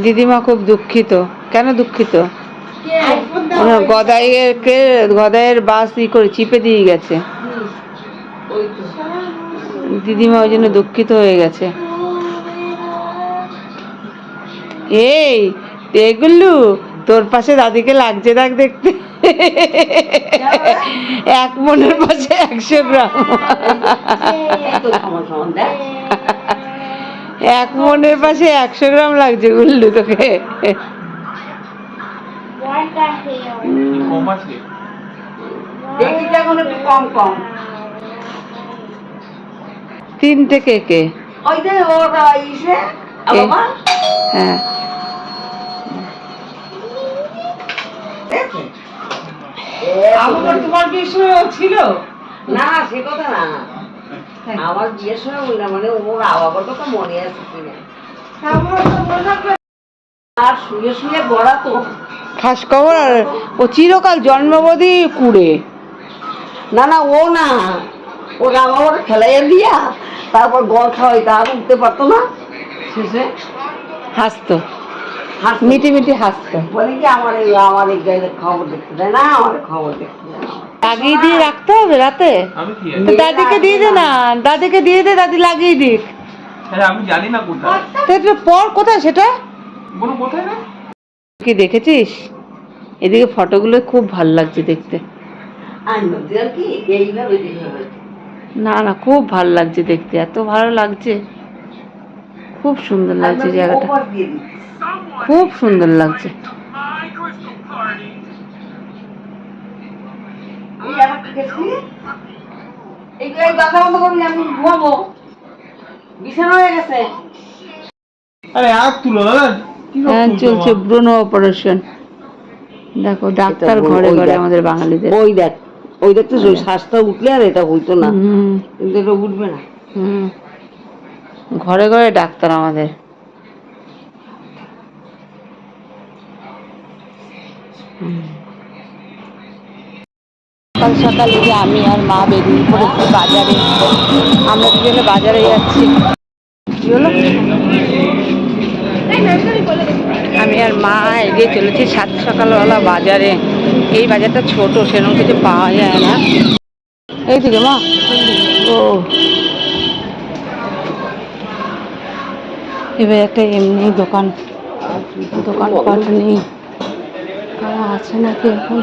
দিদিমা খুব দুঃখিত কেন দুঃখিত ওনার গদাইয়েরকে গদাইয়ের বাস ই করে চিপে দিয়ে গেছে দিদিমা ওই জন্য দুঃখিত হয়ে গেছে এই এগুলো তোর পাশে দাদিকে লাগছে দেখ দেখতে এক মনের পাশে একশো গ্রাম এক মনের পাশে একশো গ্রাম লাগছে গুল্লু তোকে। কম আছে? দেখি তো এখন একটু কম কম। তিনটে কে কে? কে? হ্যাঁ। তোমার বিয়ে ছিল? না সে কথা না। আমার বিয়ের সময় না মানে ওর আবার তো মনে আছে কিনা। আর শুয়ে শুয়ে গড়া তো। খাস খবর আর ও চিরকাল জন্মবধি কুড়ে। না না ও না। ওর আমার খেলাইয়া দিয়া তারপর গল খাওয়াই তা আর উঠতে পারতো না। শেষে? হাসতো। মিটি মিটি হাসতো। বলে কি আমার এই আমার এই খবর দেখতে দেয় না আমার খবর দেখতে লাগিয়ে দিয়ে রাখতে হবে রাতে? আমি কি তো দাদিকে দিয়ে দে না দাদিকে দিয়ে দে দাদি লাগিয়ে দিক। আমি জানি না কোথায়। তো একটু পর কোথায় সেটা? কোথায় কি দেখেছিস? এদিকে ফটোগুলো খুব ভালো লাগছে দেখতে। না না খুব ভালো লাগছে দেখতে এত ভালো লাগছে। খুব সুন্দর লাগছে জায়গাটা। খুব সুন্দর লাগছে। এই আমার কি এই এই বন্ধ করবি আমি ঘুমাবো। বিছানা হয়ে গেছে। আরে হাত তুলো দাদা। কি সব হ্যাঁ চলছে ব্রণ অপারেশন দেখো ডাক্তার ঘরে ঘরে আমাদের বাঙালিদের। ওই দেখ ওই দেখ তো শ্বাসটা উঠলে আর এটা হইতো না। হুম। কিন্তু এটা উঠবে না। হুম। ঘরে ঘরে ডাক্তার আমাদের। হুম। সকাল সকাল এই যে আমি আর মা বেরিয়ে পড়েছি বাজারে। আমরা দুজনে বাজারে যাচ্ছি। কি হলো? আমি আর মা এগিয়ে চলেছি সাত সকালবেলা বাজারে। এই বাজারটা ছোট, সেরকম কিছু পাওয়া যায় না। এইদিকে মা। ও। এবার একটা এমনি দোকান। দোকানপাট নেই। আছে নাকি এখন?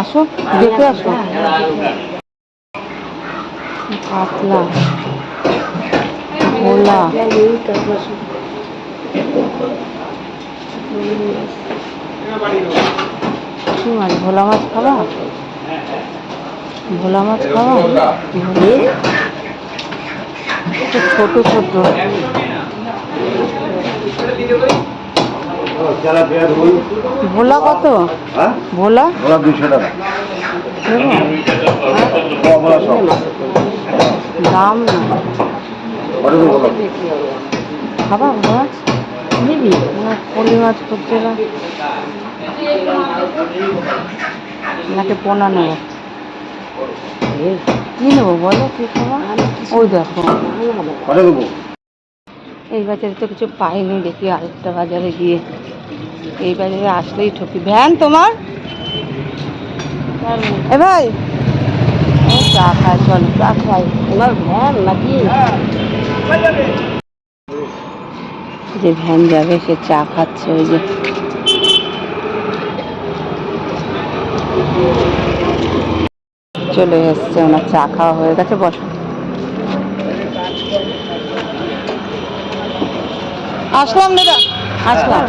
আসো, দেখে আসো। কাতলা ভোলা। কি মাছ ভোলা মাছ খাবা? ভোলা? মাছ একটু ছোট ছোট। ভোলা কত? ভোলা? ওরা দুশো টাকা। সব। দাম না। কত খাবা মাছ নিবি? পলি মাছ করছে না নাকি পোনা নেব? কি নেব বলো কি খাবা ওই দেখো। কত দেবো? এই বাজারে তো কিছু পাইনি দেখি আরেকটা বাজারে গিয়ে। এই বাজারে আসলেই ঠকি। ভ্যান তোমার? এ ভাই। চা খায় চলো চা খাই। ওনার ভ্যান নাকি? যে ভ্যান যাবে সে চা খাচ্ছে ওই যে। চলে এসছে ওনার চা খাওয়া হয়ে গেছে বসো। আসলাম দাদা আসলাম।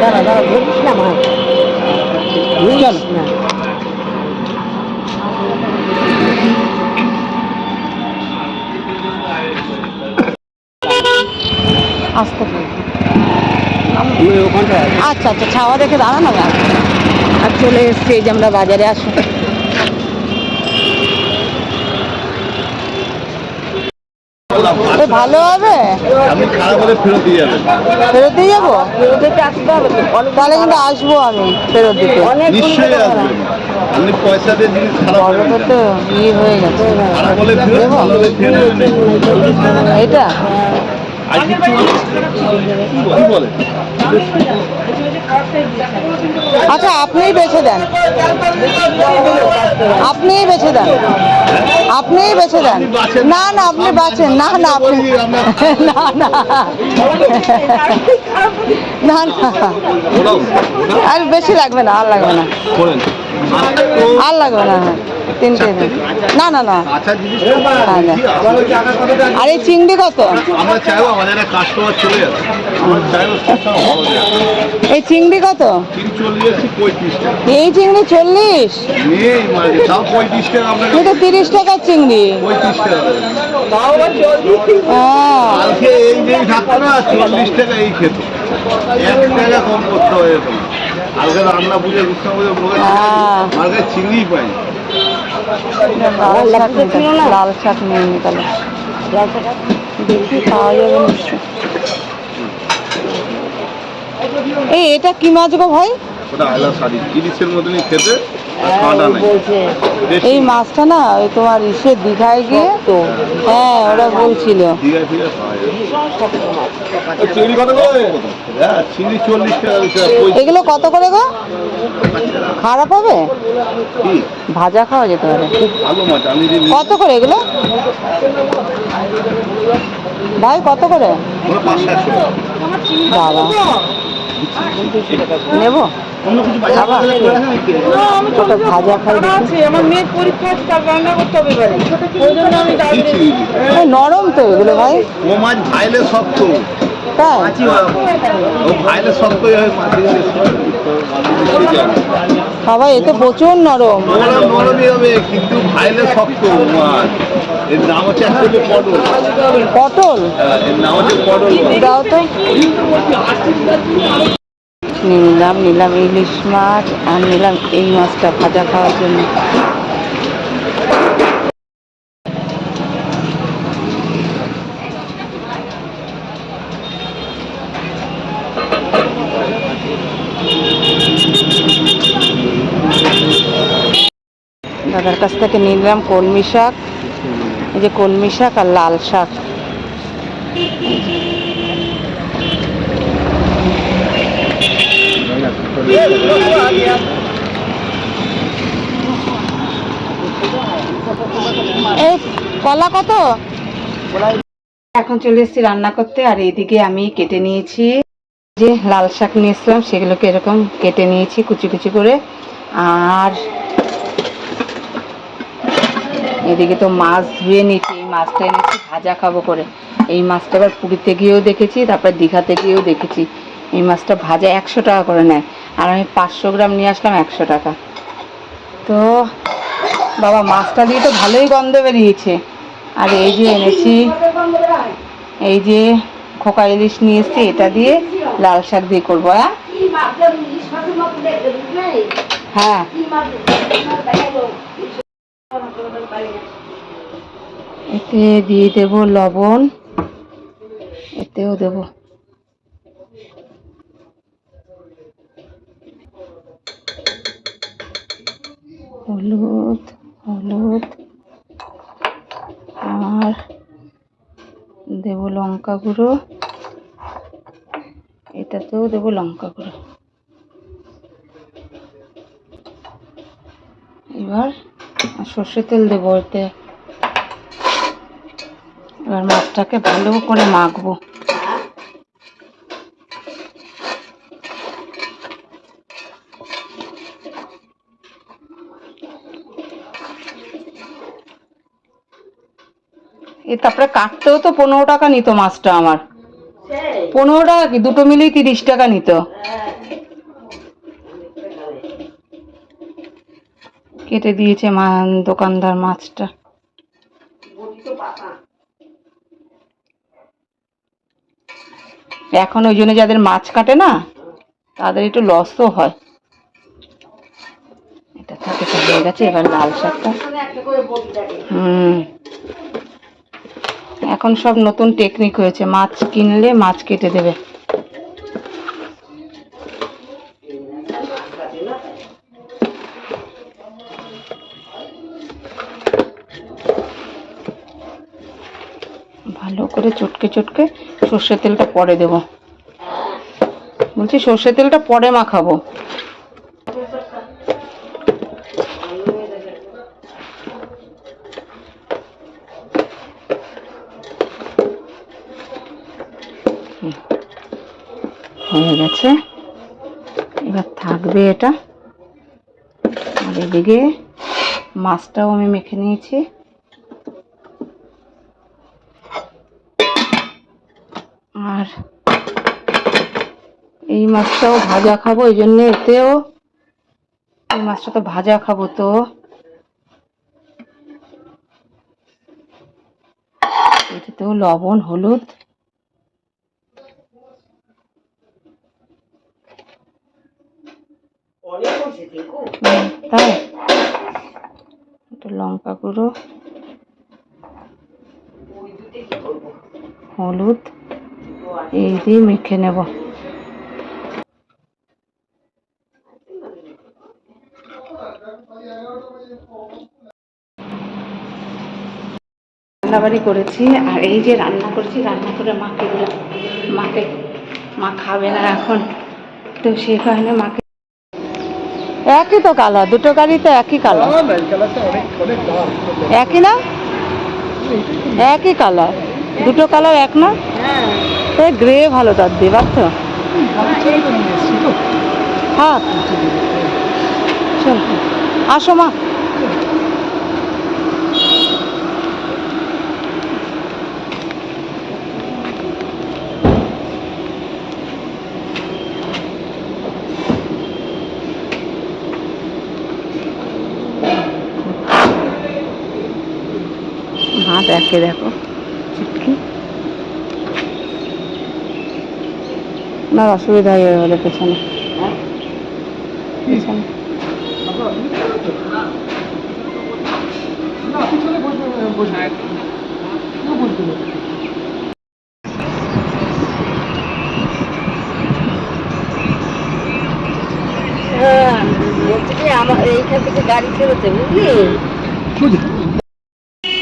দাঁড়া না না। আসতে আচ্ছা আচ্ছা ছাওয়া দেখে দাঁড়ানো না আর চলে এসছি এই যে আমরা বাজারে আসো। ভালো হবে? আমি খারাপ হলে ফেরত দিয়ে যাব ফেরত দিয়ে যাব? তাহলে কিন্তু আসব আমি ফেরত দিতে। অনেক নিশ্চয়ই আসব আপনি পয়সা দিয়ে জিনিস খারাপ হবে তো ইয়ে হয়ে গেছে। খারাপ হলে ফেরত? ভালো হলে ফেরত এটা? আর কিছু বলে? আচ্ছা আপনিই বেছে দেন। আপনিই বেছে দেন। আপনিই বেছে দেন। না না আপনি বাঁচেন। না না আপনি না না। না না। আর বেশি লাগবে না আর লাগবে না। আর লাগবে না হ্যাঁ। তিনটে দিন। না না না। জিনিস হ্যাঁ, না। আর এই চিংড়ি কত? এই চিংড়ি কত এই চিংড়ি চল্লিশ? নেই মানে পঁয়ত্রিশ টাকা আপনাকে তো তিরিশ টাকার চিংড়ি। হ্যাঁ হয়। হ্যাঁ। চিংড়ি পাই। লাল শাক নিয়ে নি তাহলে দেখি পাওয়া যাবে নিশ্চয় এই এটা কি মাছ গো ভাই? বেশি এই মাছটা না ওই তোমার ইসে দীঘায় গিয়ে তো। হ্যাঁ ওরা বলছিল। এগুলো কত করে গো? খারাপ হবে? ভাজা খাওয়া যেতে পারে। খুব ভালো মাছ আমি যে কত করে এগুলো? ভাই কত করে? বাবা। নেব? আবার ছোট ভাজা খাই দেখি। আমার মেয়ের পরীক্ষা আছে তার রান্না করতে হবে এবারে। ওই জন্য আমি দিচ্ছি নরম তো এগুলো ভাই। ও মাছ ভাইলে শক্ত। তাই? ও ভাইলে শক্তই হয় মাছ সবাই এতে প্রচুর নরম। নরম নরমই হবে কিন্তু ভাইলে শক্ত এর নাম হচ্ছে অ্যাকচুয়ালি পটল। পটল? হ্যাঁ, এর নাম হচ্ছে পটল। দাও তো। নিলাম নিলাম ইলিশ মাছ আর নিলাম এই মাছটা ভাজা খাওয়ার জন্য। দাদার কাছ থেকে নিলাম কলমি শাক। এই যে কলমি শাক আর লাল শাক। এই কলা কত? এখন চলে এসেছি রান্না করতে, আর এইদিকে আমি কেটে নিয়েছি। যে লাল শাক নিয়ে এসলাম সেগুলোকে এরকম কেটে নিয়েছি কুচি কুচি করে। আর এদিকে তো মাছ ধুয়ে নিয়েছি এই মাছটা এনেছি, ভাজা খাব করে। এই মাছটা আবার পুরীতে গিয়েও দেখেছি, তারপর দীঘাতে গিয়েও দেখেছি। এই মাছটা ভাজা একশো টাকা করে নেয়, আর আমি পাঁচশো গ্রাম নিয়ে আসলাম একশো টাকা। তো বাবা, মাছটা দিয়ে তো ভালোই গন্ধ বেরিয়েছে। আর এই যে এনেছি, এই যে খোকা ইলিশ নিয়ে এসছি, এটা দিয়ে লাল শাক দিয়ে করব হ্যাঁ হ্যাঁ। এতে দিয়ে দেব লবণ। এতেও দেব। হলুদ হলুদ। আর দেব লঙ্কা গুঁড়ো। এটাতেও দেব লঙ্কা গুঁড়ো। এবার সর্ষে তেল দেবো এতে এবার মাছটাকে ভালো করে মাখবো। এ তারপরে কাটতেও তো পনেরো টাকা নিত মাছটা আমার। পনেরো টাকা কি? দুটো মিলেই তিরিশ টাকা নিত। কেটে দিয়েছে মা, দোকানদার মাছটা। এখন ওই জন্য যাদের মাছ কাটে না, তাদের একটু লসও হয়। এটা থাকে হয়ে গেছে, এবার লাল শাকটা। হুম। এখন সব নতুন টেকনিক হয়েছে, মাছ কিনলে মাছ কেটে দেবে। করে চটকে চটকে সর্ষের তেলটা পরে দেব। বলছি সর্ষের তেলটা পরে মাখাবো। হয়ে গেছে। এবার থাকবে এটা। আর এদিকে মাছটাও আমি মেখে নিয়েছি। এই মাছটাও ভাজা খাব, এই জন্য এতেও এই মাছটা তো ভাজা খাব তো। এটাতেও লবণ, হলুদ। তাই। একটু লঙ্কা গুঁড়ো, হলুদ, এই দিয়ে মেখে নেব। রান্নাবাড়ি করেছি আর এই যে রান্না করেছি রান্না করে মাকে দিলাম মাকে মা খাবে না এখন। তো সেই কারণে মাকে একই তো কালার দুটো গাড়ি তো একই কালার একই না? একই কালার দুটো কালার এক না? গ্রে ভালো তার দিয়ে তো। হ্যাঁ। চল আসো মা। একে দেখো। চুটকি। না অসুবিধা হয়ে গেলে পেছনে। হ্যাঁ? বলছি কি আমার এইখান থেকে গাড়ি ছেড়েছে বুঝলি?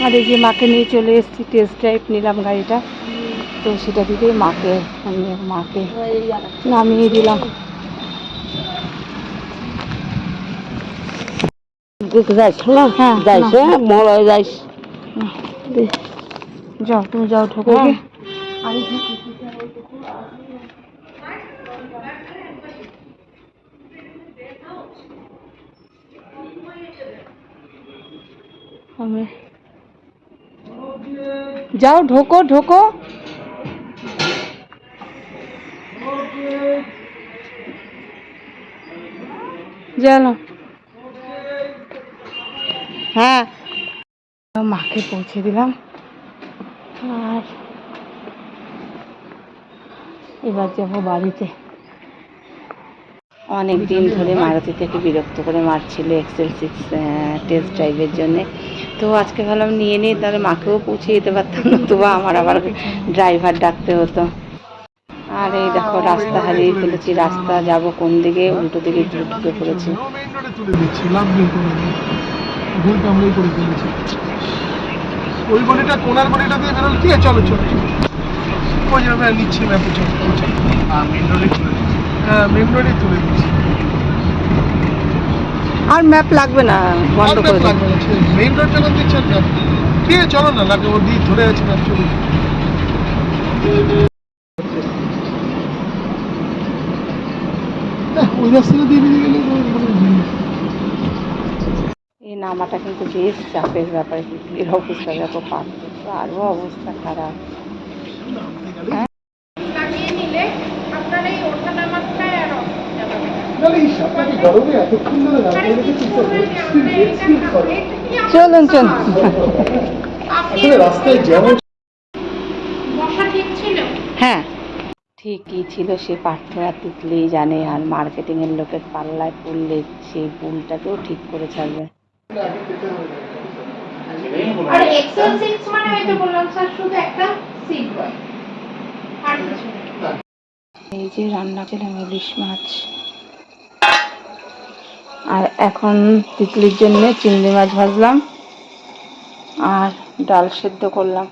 আর এই যে মাকে নিয়ে চলে এসেছি টেস্ট ড্রাইভ নিলাম গাড়িটা তো সেটা দিকেই মাকে মাকে নামিয়ে দিলাম যাইস না হ্যাঁ, যাইস হ্যাঁ মলয় যাইস যাও তুমি যাও ঢোকো হ্যাঁ। গিয়ে। যাও ঢোকো ঢোকো। হ্যাঁ। মাকে পৌঁছে দিলাম। আর এবার যাব বাড়িতে। অনেক দিন ধরে মারুতি থেকে বিরক্ত করে মারছিল এক্সেল সিক্স টেস্ট ড্রাইভের জন্যে। তো আজকে ভাবলাম নিয়ে নিই তাহলে মাকেও পৌঁছে যেতে পারতাম নতুবা আমার আবার ড্রাইভার ডাকতে হতো। আর এই দেখো রাস্তা হারিয়ে ফেলেছি রাস্তা যাব কোন দিকে? উল্টো দিকে একটু ঢুকে পড়েছি। ভুলটা আমরাই করে ফেলেছি ওই গলিটা কোনার গলিটা দিয়ে বেরোলে ঠিক আছে চলো চলো চলো। ওই নিচ্ছি ম্যাপে চলো চলো হ্যাঁ মেইন রোডে তুলে দিচ্ছি। হ্যাঁ তুলে দিচ্ছি আর ম্যাপ লাগবে না বন্ধ করে map দেবো। লাগবে না মেইন রোড যখন দিচ্ছেন না ঠিক আছে চলো না লাগে ও দিয়ে ধরে আছে ম্যাপ চলো ওই রাস্তাটা দিয়ে বেরিয়ে গেলে এই নামাটা কিন্তু বেশ চাপের ব্যাপার এর অবস্থা দেখো পাচ্ছে আরও অবস্থা খারাপ। চলুন চলুন। আসলে রাস্তায় যেমন হ্যাঁ। ঠিকই ছিল সে প্রার্থনা তিতলেই জানে আর মার্কেটিংয়ের লোকের পাল্লায় পড়লে সেই ভুলটাকেও ঠিক করে ছাড়বে। আর এক্সেল সিক্স মানে আমি বললাম স্যার শুধু একটা সিট বয় আর কিছু এই যে রান্না করলাম ইলিশ মাছ। আর এখন তিতলির জন্য চিংড়ি মাছ ভাজলাম আর ডাল সেদ্ধ করলাম।